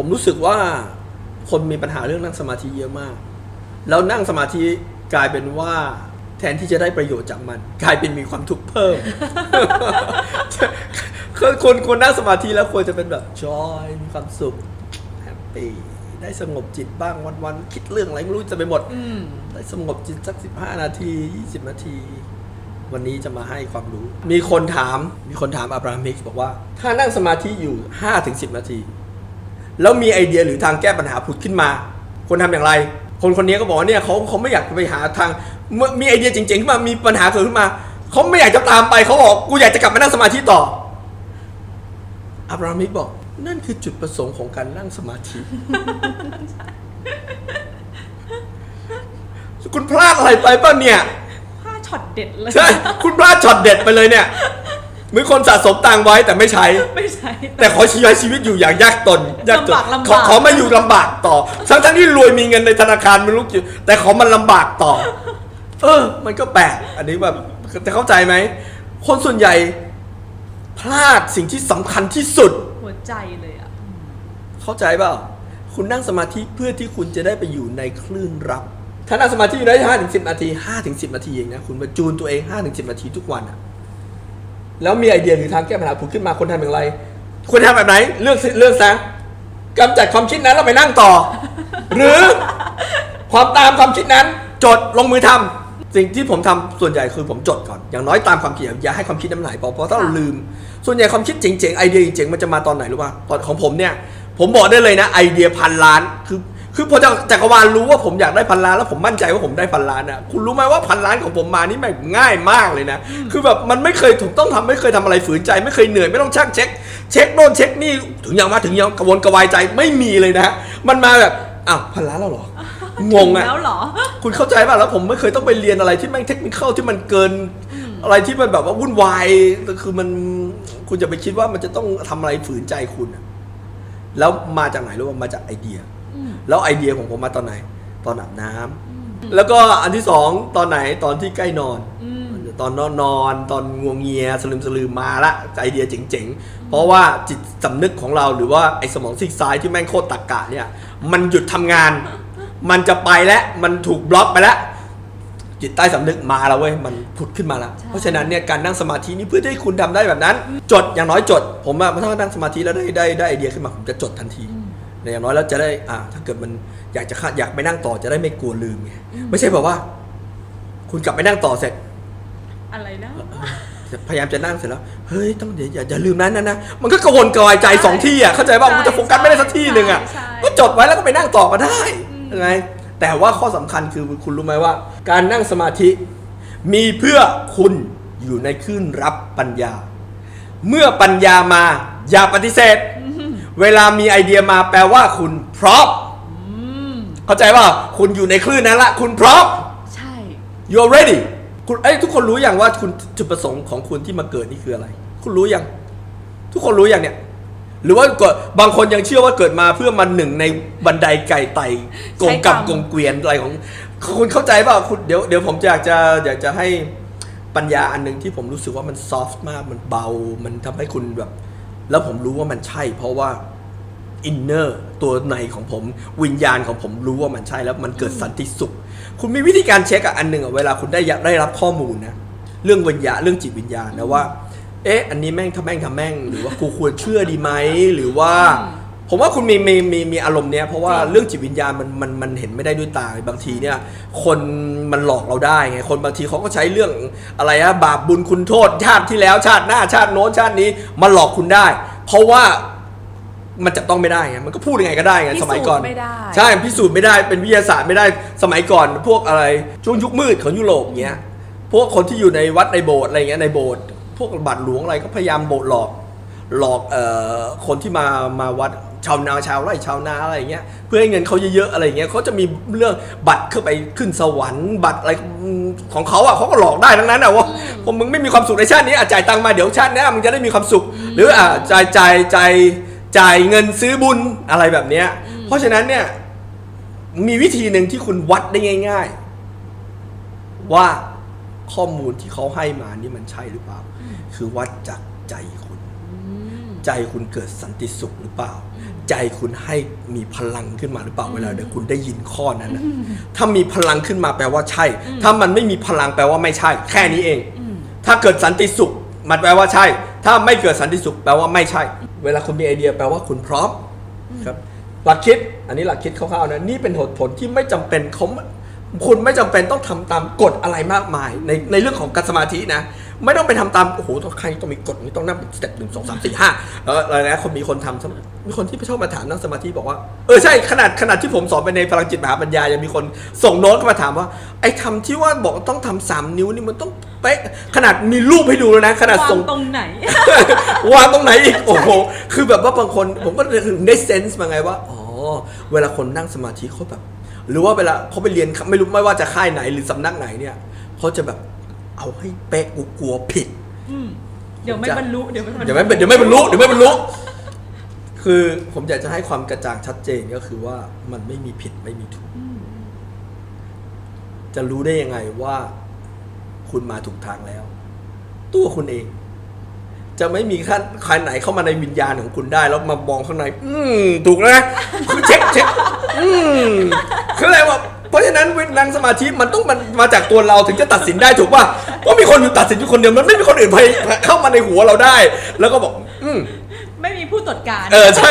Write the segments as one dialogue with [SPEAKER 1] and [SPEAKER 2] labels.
[SPEAKER 1] ผมรู้สึกว่าคนมีปัญหาเรื่องนั่งสมาธิเยอะมาก แล้วนั่งสมาธิกลายเป็นว่า แทนที่จะได้ประโยชน์จากมัน กลายเป็นมีความทุกข์เพิ่มคือคนคนนั่งสมาธิแล้วควรจะเป็นแบบจอยมีความสุขแฮปปี้ได้สงบจิตบ้างวันๆคิดเรื่องอะไรไม่รู้จะไปหมด
[SPEAKER 2] อืม
[SPEAKER 1] ได้สงบจิตสักสิบห้านาที20นาที วันนี้จะมาให้ความรู้ มีคนถามมีคนถามอับราฮัมมิกซ์บอกว่า ถ้านั่งสมาธิอยู่5-10นาที แล้วมีไอเดียหรือทางแก้ปัญหาผุดขึ้นมาควรทำอย่างไร คนคนนี้ก็บอกว่าเนี่ยเขาเขาไม่อยากไปหาทางเมื่อมีไอเดียเจ๋งๆขึ้นมามีปัญหาเกิดขึ้นมาเขาไม่อยากจะตามไปเขาบอกกูอยากจะกลับมานั่งสมาธิต่ออับราฮัมมิกบอก นั่นคือจุดประสงค์ของการนั่งสมาธิ คุณพลาดอะไรไปป่ะเนี่ย
[SPEAKER 2] ผ้าช็อตเด็ดเลย
[SPEAKER 1] ใช่คุณพลาดช็อตเด็ดไปเลยเนี่ย เหมือนคนสะสมตังค์ไว้แต่ไม่ใช้
[SPEAKER 2] ไม่ใช่
[SPEAKER 1] แต่ขอชีวิตชีวิตอยู่อย่างยากตนยากจน
[SPEAKER 2] ลำบากลำบาก
[SPEAKER 1] ขอขอมาอยู่ลำบากต่อ ทั้งทั้งที่รวยมีเงินในธนาคารไม่รู้กี่แต่ขอมันลำบากต่อ เออ มันก็แปลกอันนี้แบบจะเข้าใจไหม คนส่วนใหญ่พลาดสิ่งที่สำคัญที่สุด
[SPEAKER 2] หัวใจเลยอะ
[SPEAKER 1] เข้าใจเปล่า คุณนั่งสมาธิเพื่อที่คุณจะได้ไปอยู่ในคลื่นรับ ถ้านั่งสมาธิอยู่ได้ห้าถึงสิบนาทีห้าถึงสิบนาทีเองนะ คุณมาจูนตัวเองห้าถึงสิบนาทีทุกวันอะ แล้วมีไอเดียหรือทางแก้ปัญหาผุดขึ้นมาคนทำอย่างไรคุณทำแบบไหน เลือกสิเลือกซะกำจัดความคิดนั้นแล้วไปนั่งต่อ หรือความตามความคิดนั้น จดลงมือทำสิ่งที่ผมทำส่วนใหญ่คือผมจดก่อน อย่างน้อยตามความคิดอย่าให้ความคิดนั้นไหลไปเพราะถ้าเราลืม ส่วนใหญ่ความคิดเจ๋งๆไอเดียเจ๋งๆมันจะมาตอนไหนรู้ป่ะตอนของผมเนี่ย ผมบอกได้เลยนะไอเดียพันล้านคือ คือพอจักจักรวาลรู้ว่าผมอยากได้พันล้านแล้วผมมั่นใจว่าผมได้พันล้านอะคุณรู้ไหมว่าพันล้านของผมมานี่แม่งง่ายมากเลยนะ คือแบบมันไม่เคยถูกต้องทำไม่เคยทำอะไรฝืนใจ ไม่เคยเหนื่อยไม่ต้องชักเช็ค เช็คโน่นเช็คนี่ถึงยังมาถึงยังกระวนกระวายใจไม่มีเลยนะ มันมาแบบอ้าวพันล้านแล้วเหรองงอะ
[SPEAKER 2] แล้วเหรอ
[SPEAKER 1] คุณเข้าใจป่ะแล้วผมไม่เคยต้องไปเรียนอะไรที่แม่งเทคนิคเข้าที่มันเกิน อะไรที่มันแบบว่าวุ่นวายคือมันคุณจะไปคิดว่ามันจะต้องทำอะไรฝืนใจคุณอะแล้วมาจากไหนรู้ว่ามาจากไอเดีย
[SPEAKER 2] อืม
[SPEAKER 1] แล้วไอเดียของผมมาตอนไหน ตอนอาบน้ำแล้วก็อันที่สองตอนไหนตอนที่ใกล้นอน
[SPEAKER 2] อืม
[SPEAKER 1] ตอนนอนนอนตอนงวงเงียสลืมสลืมมาละไอเดียเจ๋งๆ เพราะว่าจิตสำนึกของเราหรือว่าไอสมองซีกซ้ายที่แม่งโคตรตักกะเนี่ย มันหยุดทำงาน มันจะไปแล้วมันถูกบล็อกไปแล้วจิตใต้สำนึกมาแล้วเว้ยมันผุดขึ้นมาแล้ว
[SPEAKER 2] ใช่
[SPEAKER 1] เพราะฉะนั้นเนี่ยการนั่งสมาธินี่เพื่อให้คุณทำได้แบบนั้น จดอย่างน้อยจด ผมอะถ้านั่งสมาธิแล้วได้ได้ได้ไอเดียขึ้นมาผมจะจดทันที ในอย่างน้อยแล้วจะได้อ่าถ้าเกิดมันอยากจะอยากไปนั่งต่อจะได้ไม่กลัวลืมไงไม่ใช่แบบว่า คุณกลับไปนั่งต่อเสร็จ
[SPEAKER 2] อะไรนะ
[SPEAKER 1] พยายามจะนั่งเสร็จแล้ว เฮ้ย ต้องเดี๋ยวอย่าอย่าลืมนั้นนะนะ มันก็กระวนกระวายใจสองที่อะ เข้าใจป่ะ
[SPEAKER 2] ใช่
[SPEAKER 1] มันจะโฟกัสไม่ได้สักที่หนึ่งอะ
[SPEAKER 2] ใช่ใช่
[SPEAKER 1] ก็จดไว้แล้วก็ไปนั่งต่อก็ได้
[SPEAKER 2] อืม
[SPEAKER 1] ยังไงแต่ว่าข้อสำคัญคือคุณรู้ไหมว่า การนั่งสมาธิ มีเพื่อคุณอยู่ในคลื่นรับปัญญา เมื่อปัญญามาอย่าปฏิเสธ เวลามีไอเดียมาแปลว่าคุณพร้อม
[SPEAKER 2] อืม
[SPEAKER 1] เข้าใจป่ะคุณอยู่ในคลื่นนั้นละ คุณพร้อม
[SPEAKER 2] ใช่
[SPEAKER 1] you're ready คุณเอ้ยทุกคนรู้อย่างว่าคุณจุดประสงค์ของคุณที่มาเกิดนี่คืออะไร คุณรู้ยังทุกคนรู้อย่างเนี่ย หรือว่าก็บางคนยังเชื่อว่าเกิดมาเพื่อมันหนึ่งในบันไดไก่ไต่กงกับกงเกวียนอะไรของ คุณเข้าใจเปล่าคุณเดี๋ยวเดี๋ยวผมอยากจะอยากจะให้ปัญญาอันหนึ่งที่ผมรู้สึกว่ามันซอฟต์มากมันเบา มันทำให้คุณแบบ แล้วผมรู้ว่ามันใช่ เพราะว่าอินเนอร์ตัวในของผมวิญญาณของผมรู้ว่ามันใช่แล้วมันเกิดสันติสุข คุณมีวิธีการเช็คอันหนึ่งอเวลาคุณได้ได้รับข้อมูลนะเรื่องวิญญาณเรื่องจิตวิญญาณนะว่า เอ๊ะ อันนี้แม่งทำแม่งทำแม่ง หรือว่ากูควรเชื่อดีไหมหรือว่า ผมว่าคุณมีมีมีมีอารมณ์เนี้ยเพราะว่าเรื่องจิตวิญญาณมันมันมันเห็นไม่ได้ด้วยตาบางทีเนี่ย คนมันหลอกเราได้ไงคนบางทีเขาก็ใช้เรื่องอะไรอะบาปบุญคุณโทษชาติที่แล้วชาติหน้าชาติโน้นชาตินี้มาหลอกคุณได้ เพราะว่ามันจับต้องไม่ได้ไงมันก็พูดยังไงก็ได้ไง
[SPEAKER 2] พิสูจน์
[SPEAKER 1] สมัยก่อน
[SPEAKER 2] ไม่ได้
[SPEAKER 1] ใช่พิสูจน์ไม่ได้เป็นวิทยาศาสตร์ไม่ได้สมัยก่อน พวกอะไรช่วงยุคมืดของยุโรปเงี้ยพวกคนที่อยู่ในวัดในโบสถ์อะไรเงี้ยในโบสถ์พวกบาทหลวงอะไรก็พยายามโบสถ์หลอกหลอกเอ่อคนที่มามาวัด ชาวนาชาวไร่ชาวนาอะไรเงี้ยเพื่อให้เงินเขาเยอะๆอะไรเงี้ยเขาจะมีเรื่องบัตรเข้าไปขึ้นสวรรค์บัตรอะไรของเขาอะเขาก็หลอกได้ทั้งนั้นอะว่าผมมึงไม่มีความสุขในชาตินี้อะจ่ายตังค์มาเดี๋ยวชาติหน้ามึงจะได้มีความสุข หรืออะจ่ายจ่ายจ่ายจ่ายเงินซื้อบุญอะไรแบบเนี้ย เพราะฉะนั้นเนี่ยมีวิธีหนึ่งที่คุณวัดได้ง่าย ๆ ว่าข้อมูลที่เขาให้มานี่มันใช่หรือเปล่า คือวัดจากใจคุณ
[SPEAKER 2] อืม
[SPEAKER 1] ใจคุณเกิดสันติสุขหรือเปล่า ใจคุณให้มีพลังขึ้นมาหรือเปล่าเวลาเดี๋ยวคุณได้ยินข้อนั้นนะถ้ามีพลังขึ้นมาแปลว่าใช่ ถ้ามันไม่มีพลังแปลว่าไม่ใช่ แค่นี้เอง
[SPEAKER 2] อืม
[SPEAKER 1] ถ้าเกิดสันติสุข มันแปลว่าใช่ ถ้าไม่เกิดสันติสุขแปลว่าไม่ใช่ เวลาคุณมีไอเดียแปลว่าคุณพร้อมครับ หลักคิดอันนี้หลักคิดคร่าวๆนะนี่เป็นเหตุผลที่ไม่จำเป็นเขาคุณไม่จำเป็นต้องทำตามกฎอะไรมากมายในในเรื่องของการสมาธินะ ไม่ต้องไปทำตามโอ้โหต้องใครต้องมีกฎนี้ต้องนั่งสเต็ปหนึ่งสองสามสี่ห้าเอออะไรนะคนมีคนทำมีคนที่ชอบมาถามนั่งสมาธิบอกว่าเออใช่ขนาดขนาดที่ผมสอนไปในพลังจิตมหาปัญญายังมีคนส่งโน้ตเข้ามาถามว่า ไอ้ทำที่ว่าบอกต้องทำสามนิ้วนี่มันต้องเป๊ะขนาดมีรูปให้ดูแล้วนะ ขนาด
[SPEAKER 2] วา
[SPEAKER 1] ส่
[SPEAKER 2] ง
[SPEAKER 1] ง
[SPEAKER 2] ตรงไหน
[SPEAKER 1] วางตรงไหนอีกโอ้โหคือแบบว่าบางคนผมก็ถึงได้เซนส์มาไงว่าอ๋อเวลาคนนั่งสมาธิเขาแบบ หรือว่าเวลาเขาไปเรียนไม่รู้ไม่ว่าจะค่ายไหนหรือสำนักไหนเนี่ยเขาจะแบบ เอาให้เป๊ะกูกลัวผิด
[SPEAKER 2] อืมเดี๋ยวไม่บรรลุเดี๋ยวไม่บรรลุ
[SPEAKER 1] เดี๋ยวไม่เดี๋ยวไม่บรรลุเดี๋ยวไม่บรรลุคือผมอยากจะให้ความกระจ่างชัดเจนก็คือว่ามันไม่มีผิดไม่มีถูก
[SPEAKER 2] อืม
[SPEAKER 1] จะรู้ได้ยังไงว่าคุณมาถูกทางแล้ว ตัวคุณเอง จะไม่มีขั้นใครไหนเข้ามาในวิญญาณของคุณได้ แล้วมามองข้างใน อืมถูกนะคือเช็คเช็คอืมคืออะไรวะ เพราะฉะนั้นเวลานั่งสมาธิมันต้องมันมาจากตัวเราถึงจะตัดสินได้ถูกป่ะเพราะมีคนอยู่ตัดสินอยู่คนเดียวมันไม่มีคนอื่นไปเข้ามาในหัวเราได้ แล้วก็บอก อืม
[SPEAKER 2] ไม่มีผู้ตรวจการ
[SPEAKER 1] เออใช่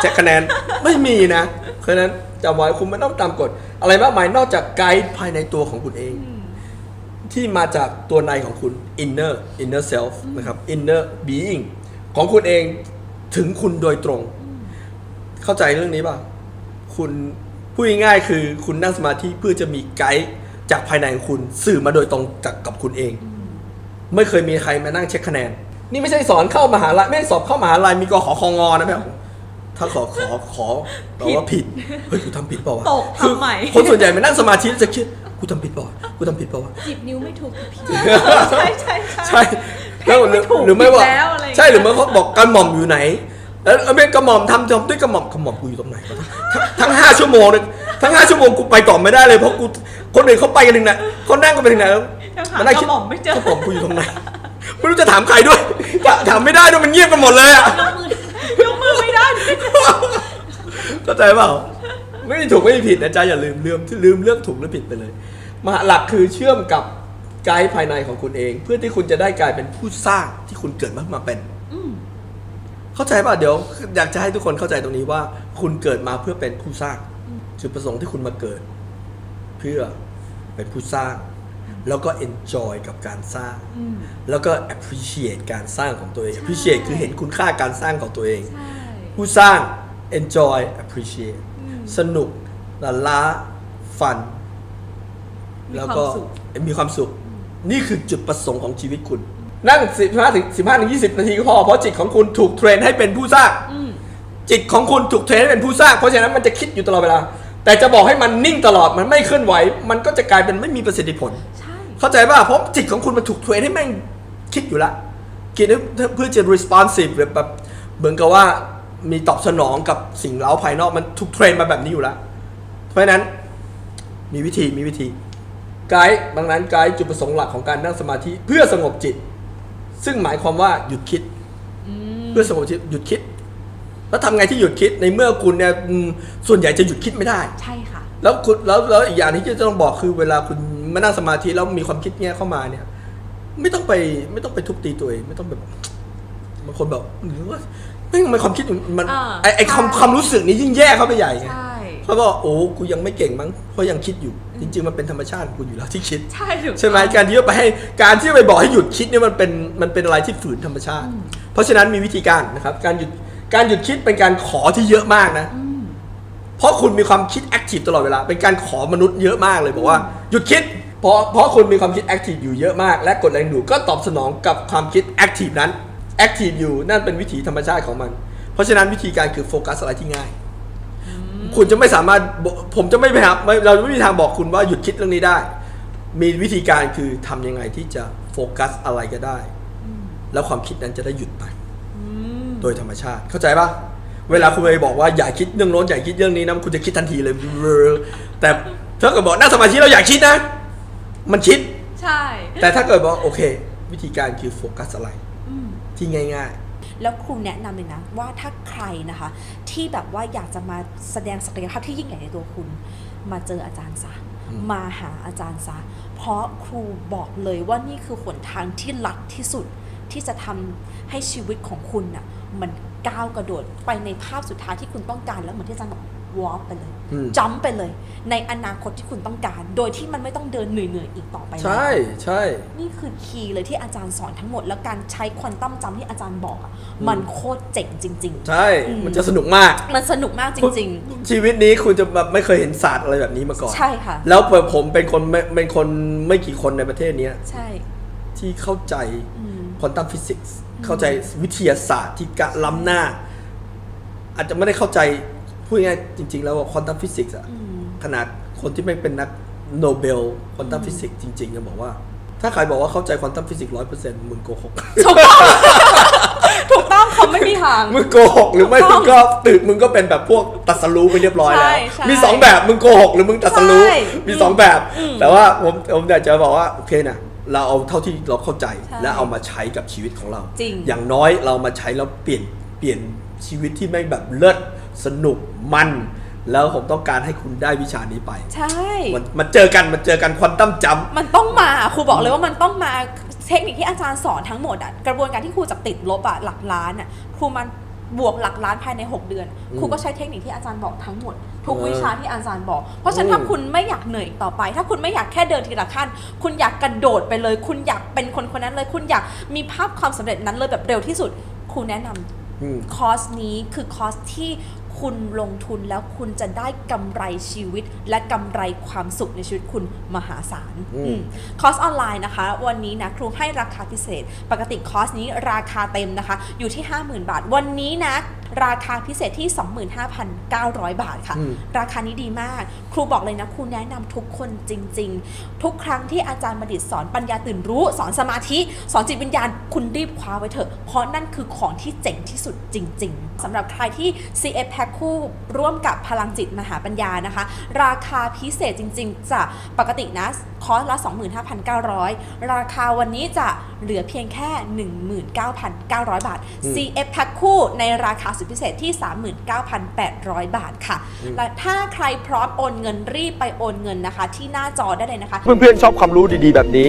[SPEAKER 1] เช็คคะแนนไม่มีนะเพราะฉะนั้นจำไว้คุณไม่ต้องตามกฎอะไรมากมายนอกจากไกด์ภายในตัวของคุณเอง
[SPEAKER 2] ม
[SPEAKER 1] ที่มาจากตัวในของคุณ inner inner self นะครับ inner being ของคุณเองถึงคุณโดยตรง เข้าใจเรื่องนี้ป่ะ คุณ พูดง่ายๆคือคุณนั่งสมาธิเพื่อจะมีไกด์จากภายในของคุณสื่อมาโดยตรงจากกับคุณเอง ไม่เคยมีใครมานั่งเช็คคะแนน นี่ไม่ใช่สอนเข้ามหาลัยไม่ได้สอบเข้ามหาลัยมีกขอคองอนะแม่ถ้าขอขอขอแปลว่าผิดเฮ้ยกูทำผิดเปล่าวะ
[SPEAKER 2] ตก
[SPEAKER 1] คือ
[SPEAKER 2] ทำใหม่
[SPEAKER 1] คนส่วนใหญ่มานั่งสมาธิแล้วจะคิดกูทำผิดเปล่าวะกูทำผิดเปล่าวะ
[SPEAKER 3] จีบนิ้วไม่ถูกพี่
[SPEAKER 2] ใช่ใช่
[SPEAKER 1] ใช่แล้วหรือ
[SPEAKER 2] ถูก
[SPEAKER 1] หรือไม่ว่า
[SPEAKER 2] ผิดแล้วอะไรอย่างเงี้ย
[SPEAKER 1] ใช่หรือไม่เขาบอกกระหม่อมอยู่ไหน แล้วเอาไม่กระหม่อมทำทำด้วยกระหม่อมกระหม่อมกูอยู่ตรงไหนวะทั้งทั้งห้าชั่วโมงเลยทั้งห้าชั่วโมงกูไปต่อไม่ได้เลยเพราะกูคนอื่นเขาไปกันถึงไหนเขานั่งกันไปถึงไหนแล้ว
[SPEAKER 2] ยังหา
[SPEAKER 1] มานั่ง
[SPEAKER 2] ก
[SPEAKER 1] คิด
[SPEAKER 2] ระหม่อมไม่เจอก
[SPEAKER 1] ระหม่อมกูอยู่ตรงไหนไม่รู้จะถามใครด้วยถถามไม่ได้ด้วยมันเงียบกันหมดเลยอะ
[SPEAKER 2] ยกมือไม่ได้
[SPEAKER 1] เข้าใจเปล่าไม่มีถูกไม่มีผิดนะจ๊ะอย่าลืมลืมลืมเรื่องถูกหรือผิดไปเลยมหาหลักคือเชื่อมกับไกด์ภายในของคุณเอง เพื่อที่คุณจะได้กลายเป็นผู้สร้างที่คุณเกิดมามาเป็น
[SPEAKER 2] อืม
[SPEAKER 1] เข้าใจป่ะเดี๋ยว อยากจะให้ทุกคนเข้าใจตรงนี้ว่า คุณเกิดมาเพื่อเป็นผู้สร้าง จุดประสงค์ที่คุณมาเกิด เพื่อเป็นผู้สร้าง แล้วก็ enjoy กับการสร้าง
[SPEAKER 2] อืม
[SPEAKER 1] แล้วก็ appreciate การสร้างของตัวเอง
[SPEAKER 2] ใช่
[SPEAKER 1] appreciate คือเห็นคุณค่าการสร้างของตัวเอง
[SPEAKER 2] ใช่
[SPEAKER 1] ผู้สร้าง enjoy appreciate
[SPEAKER 2] อืม
[SPEAKER 1] สนุกละล้าฟัน
[SPEAKER 2] มี
[SPEAKER 1] แล้ว
[SPEAKER 2] ความ
[SPEAKER 1] ก็
[SPEAKER 2] สุข
[SPEAKER 1] มีความสุข นี่คือจุดประสงค์ของชีวิตคุณ นั่ง15ถึง15ถึง20นาทีก็พอเพราะจิตของคุณถูกเทรนให้เป็นผู้สร้าง
[SPEAKER 2] อืม
[SPEAKER 1] จิตของคุณถูกเทรนให้เป็นผู้สร้าง เพราะฉะนั้นมันจะคิดอยู่ตลอดเวลา แต่จะบอกให้มันนิ่งตลอดมันไม่เคลื่อนไหว มันก็จะกลายเป็นไม่มีประสิทธิผล
[SPEAKER 2] ใช่
[SPEAKER 1] เข้าใจป่ะเพราะจิตของคุณมันถูกเทรนให้แม่งคิดอยู่ละคิดเพื่อจะ responsive แบบแบบเหมือนกับว่ามีตอบสนองกับสิ่งเร้าภายนอกมันถูกเทรนมาแบบนี้อยู่แล้วเพราะฉะนั้นมีวิธีมีวิธีไกด์ดังนั้นไกด์จุดประสงค์หลักของการนั่งสมาธิเพื่อสงบจิต ซึ่งหมายความว่าหยุดคิด
[SPEAKER 2] อืม
[SPEAKER 1] เพื่อสงบจิตหยุดคิด แล้วทำไงที่หยุดคิดในเมื่อคุณเนี่ยอืมส่วนใหญ่จะหยุดคิดไม่ได้
[SPEAKER 2] ใช่ค่ะ
[SPEAKER 1] แล้วคุณแล้วแล้วอีกอย่างที่จะต้องบอกคือเวลาคุณมานั่งสมาธิแล้วมีความคิดแง่เข้ามาเนี่ย ไม่ต้องไปไม่ต้องไปทุบตีตัวเองไม่ต้องแบบบางคนแบบหรือว่าไม่ทำไมความคิดมัน
[SPEAKER 2] อ่า
[SPEAKER 1] ไอไอความความรู้สึกนี้ยิ่งแย่เข้าไปใหญ่ไง
[SPEAKER 2] ใช่
[SPEAKER 1] เขาบอกโอ้กูยังไม่เก่งมั้งเพราะยังคิดอยู่ จริง ๆ มันเป็นธรรมชาติของคุณอยู่แล้วที่คิด
[SPEAKER 2] ใช่ถูก
[SPEAKER 1] ใช่ไหม
[SPEAKER 2] ต้อง
[SPEAKER 1] การที่จะไปให้การที่จะไปบอกให้หยุดคิดเนี่ยมันเป็นมันเป็นอะไรที่ฝืนธรรมชาติ เพราะฉะนั้นมีวิธีการนะครับ การหยุดการหยุดคิดเป็นการขอที่เยอะมากนะ
[SPEAKER 2] อืม
[SPEAKER 1] เพราะคุณมีความคิดแอคทีฟตลอดเวลา เป็นการขอมนุษย์เยอะมากเลยบอกว่าหยุดคิดเพราะเพราะคุณมีความคิดแอคทีฟอยู่เยอะมาก และกดแรงดูดก็ตอบสนองกับความคิดแอคทีฟนั้นแอคทีฟอยู่นั่นเป็นวิถีธรรมชาติของมัน เพราะฉะนั้นวิธีการคือโฟกัสอะไรที่ง่าย คุณจะไม่สามารถบอกผมจะไม่ไปหาไม่เราไม่มีทางบอกคุณว่าหยุดคิดเรื่องนี้ได้ มีวิธีการคือทำยังไงที่จะโฟกัสอะไรก็ได้ แล้วความคิดนั้นจะได้หยุดไป
[SPEAKER 2] อืม
[SPEAKER 1] โดยธรรมชาติเข้าใจปะเวลาคุณไปบอกว่าอย่าคิดเรื่องโน้นอย่าคิดเรื่องนี้นะคุณจะคิดทันทีเลย แต่ถ้าเกิดบอกนั่งสมาธิเราอยากคิดนะ มันคิด
[SPEAKER 2] ใช่
[SPEAKER 1] แต่ถ้าเกิดบอกโอเค วิธีการคือโฟกัสอะไร
[SPEAKER 2] อืม
[SPEAKER 1] ที่ง่าย
[SPEAKER 3] แล้วครูแนะนำเลยนะว่าถ้าใครนะคะ ที่แบบว่าอยากจะมาแสดงศักยภาพที่ยิ่งใหญ่ในตัวคุณ มาเจออาจารย์ซะ
[SPEAKER 1] อืม
[SPEAKER 3] มาหาอาจารย์ซะเพราะครูบอกเลยว่านี่คือหนทางที่ลัดที่สุดที่จะทำให้ชีวิตของคุณน่ะมันก้าวกระโดดไปในภาพสุดท้ายที่คุณต้องการแล้วเหมือนที่อาจารย์บอก วอล์กไปเลย
[SPEAKER 1] อืม
[SPEAKER 3] จัมไปเลย ในอนาคตที่คุณต้องการ โดยที่มันไม่ต้องเดินเหนื่อยๆอีกต่อไปแล้ว
[SPEAKER 1] ใช่ใช่
[SPEAKER 3] นี่คือคีย์เลยที่อาจารย์สอนทั้งหมด แล้วการใช้ควอนตัมจัมที่อาจารย์บอกอะมันโคตรเจ๋งจริง
[SPEAKER 1] ใช่
[SPEAKER 3] อืม
[SPEAKER 1] มันจะสนุกมาก
[SPEAKER 3] ๆมันสนุกมากจริง
[SPEAKER 1] ชีวิตนี้คุณจะแบบไม่เคยเห็นศาสตร์อะไรแบบนี้มาก่อน
[SPEAKER 3] ๆใช่ค่ะ
[SPEAKER 1] แล้วผมเป็นคนไม่เป็นคนไม่กี่คนในประเทศเนี้ย
[SPEAKER 3] ใช่
[SPEAKER 1] ที่เข้าใจ
[SPEAKER 3] อืม
[SPEAKER 1] ควอนตัมฟิสิกส์เข้าใจวิทยาศาสตร์ที่กะล้ำหน้า อาจจะไม่ได้เข้าใจ พูดง่ายๆจริง ๆ แล้วว่าควอนตัมฟิสิกส์อะ
[SPEAKER 3] อืม
[SPEAKER 1] ขนาดคนที่ไม่เป็นนักโนเบลควอนตัมฟิสิกส์จริงๆจะบอกว่า ถ้าใครบอกว่าเข้าใจควอนตัมฟิสิกส์ร้อยเปอร์เซ็นต์มึงโกหก
[SPEAKER 3] ถูกต้องถูกต้องเขาไม่มีทาง
[SPEAKER 1] มึงโกหกหรือไม่
[SPEAKER 3] ถู
[SPEAKER 1] มึ
[SPEAKER 3] ก
[SPEAKER 1] ง
[SPEAKER 3] ต้อง
[SPEAKER 1] ก็ตื่นมึงก็เป็นแบบพวกตัดสรู้ไปเรียบร้อยแล้ว
[SPEAKER 3] ใช่ใช่
[SPEAKER 1] มีสองแบบมึงโกหกหรือมึงตัดสรู้
[SPEAKER 3] ใช่
[SPEAKER 1] มีสองแบบ
[SPEAKER 3] อืม
[SPEAKER 1] แต่ว่าผมผมอยากจะบอกว่าโอเคนะเราเอาเท่าที่เราเข้าใจ
[SPEAKER 3] ใช่
[SPEAKER 1] และเอามาใช้กับชีวิตของเรา
[SPEAKER 3] จริง
[SPEAKER 1] อย่างน้อยเรามาใช้แล้วเปลี่ยนเปลี่ยนชีวิตที่ไม่แบบเลิศ สนุกมัน แล้วผมต้องการให้คุณได้วิชานี้ไป
[SPEAKER 3] ใช่
[SPEAKER 1] มันมันเจอกันมันเจอกันควอนตัมจัม
[SPEAKER 3] มันต้องมาครูบอกเลยว่ามันต้องมาเทคนิคที่อาจารย์สอนทั้งหมดอะกระบวนการที่ครูจะติดลบอะหลักล้านอะครูมันบวกหลักล้านภายใน 6 เดือน ครูก็ใช้เทคนิคที่อาจารย์บอกทั้งหมด ทุก
[SPEAKER 1] เออ
[SPEAKER 3] วิชาที่อาจารย์บอก เพราะฉะนั้น
[SPEAKER 1] อืม
[SPEAKER 3] ถ้าคุณไม่อยากเหนื่อยอีกต่อไป ถ้าคุณไม่อยากแค่เดินทีละขั้น คุณอยากกระโดดไปเลย คุณอยากเป็นคนคนนั้นเลย คุณอยากมีภาพความสำเร็จนั้นเลยแบบเร็วที่สุด ครูแนะนำ
[SPEAKER 1] อืม
[SPEAKER 3] คอร์สนี้คือคอร์สที่ คุณลงทุนแล้วคุณจะได้กำไรชีวิต และกำไรความสุขในชีวิตคุณมหาศาล
[SPEAKER 1] อืม
[SPEAKER 3] อืมคอร์สออนไลน์นะคะ วันนี้นะครูให้ราคาพิเศษ ปกติคอร์สนี้ราคาเต็มนะคะ อยู่ที่ 50,000 บาท วันนี้นะ ราคาพิเศษที่ 25,900 บาทค่ะ
[SPEAKER 1] อืม
[SPEAKER 3] ราคานี้ดีมาก ครูบอกเลยนะครูแนะนำทุกคนจริง ๆ ทุกครั้งที่อาจารย์บดิษฐ์สอนปัญญาตื่นรู้ สอนสมาธิ สอนจิตวิญญาณ คุณรีบคว้าไว้เถอะ เพราะนั่นคือของที่เจ๋งที่สุดจริง ๆสำหรับใครที่ CF Pack คู่ร่วมกับพลังจิตมหาปัญญานะคะ ราคาพิเศษจริง ๆ จะปกตินะคอร์สละ 25,900 ราคาวันนี้จะเหลือเพียงแค่ 19,900 บาท
[SPEAKER 1] อืม
[SPEAKER 3] CF Pack คู่ในราคาสุดพิเศษที่ 39,800 บาทค่ะ และถ้าใครพร้อมโอนเงินรีบไปโอนเงินนะคะ ที่หน้าจอได้เลยนะคะ
[SPEAKER 4] เพื่อนๆชอบความรู้ดีๆ แบบนี้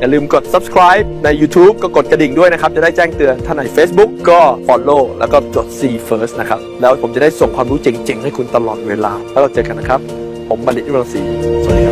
[SPEAKER 4] อย่าลืมกด subscribe ใน YouTube ก็กดกระดิ่งด้วยนะครับ จะได้แจ้งเตือนถ้าใน Facebook ก็ follow แล้วก็กด see first นะครับ แล้วผมจะได้ส่งความรู้เจ๋งๆ ให้คุณตลอดเวลา แล้วเราเจอกันนะครับ ผมบัณฑิตวิรังศรีสวัสดีครับ